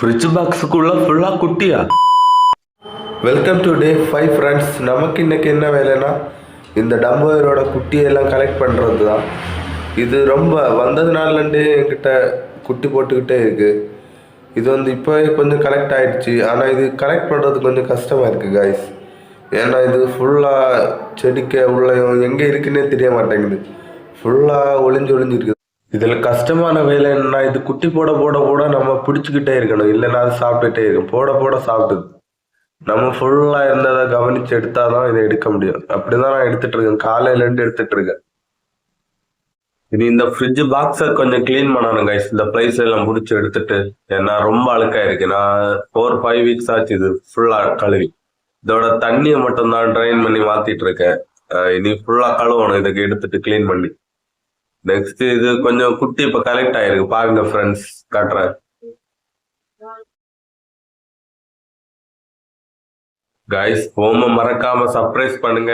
Fridge பாக்ஸுக்குள்ள ஃபுல்லாக குட்டியா? Welcome to day five friends நமக்கு இன்னைக்கு என்ன வேலைன்னா இந்த டம்போயரோட குட்டியெல்லாம் கலெக்ட் பண்ணுறது தான் இது ரொம்ப வந்ததுனாலேருந்தே என்கிட்ட குட்டி போட்டுக்கிட்டே இருக்குது இது வந்து இப்போ கொஞ்சம் கலெக்ட் ஆகிடுச்சு ஆனால் இது கலெக்ட் பண்ணுறது கொஞ்சம் கஷ்டமாக இருக்குது காய்ஸ் ஏன்னா இது ஃபுல்லாக செடிக்க உள்ள எங்கே இருக்குன்னே தெரிய மாட்டேங்குது. ஃபுல்லாக ஒளிஞ்சு ஒளிஞ்சிருக்கு இதில் கஷ்டமான வேலை என்னன்னா இது குட்டி போட போட போட நம்ம பிடிச்சிக்கிட்டே இருக்கணும். இல்லைன்னா அது சாப்பிட்டுட்டே இருக்கும். போட போட சாப்பிட்டு நம்ம ஃபுல்லாக இருந்ததை கவனிச்சு எடுத்தாதான் இதை எடுக்க முடியும். அப்படிதான் நான் எடுத்துட்டு இருக்கேன். காலையில இருந்து எடுத்துட்டு இருக்கேன். இது இந்த ஃப்ரிட்ஜ் பாக்ஸை கொஞ்சம் க்ளீன் பண்ணணும் கைஸ் இந்த ப்ரைஸ் எல்லாம் முடிச்சு எடுத்துட்டு ஏன்னா ரொம்ப அழுக்கா இருக்கு. நான் ஃபோர் ஃபைவ் வீக்ஸ் ஆச்சு இது ஃபுல்லா கழுவி. இதோட தண்ணியை மட்டும்தான் ட்ரைன் பண்ணி மாத்திட்டு இருக்கேன். இனி ஃபுல்லா கழுவணும். இதுக்கு எடுத்துட்டு க்ளீன் பண்ணி. நெக்ஸ்ட் இது கொஞ்சம் குட்டி இப்ப கலெக்ட் ஆயிருக்கு. பாருங்க ஃப்ரெண்ட்ஸ் காட்டுறேன். கைஸ் ஹோம மறக்காம சர்ப்ரைஸ் பண்ணுங்க.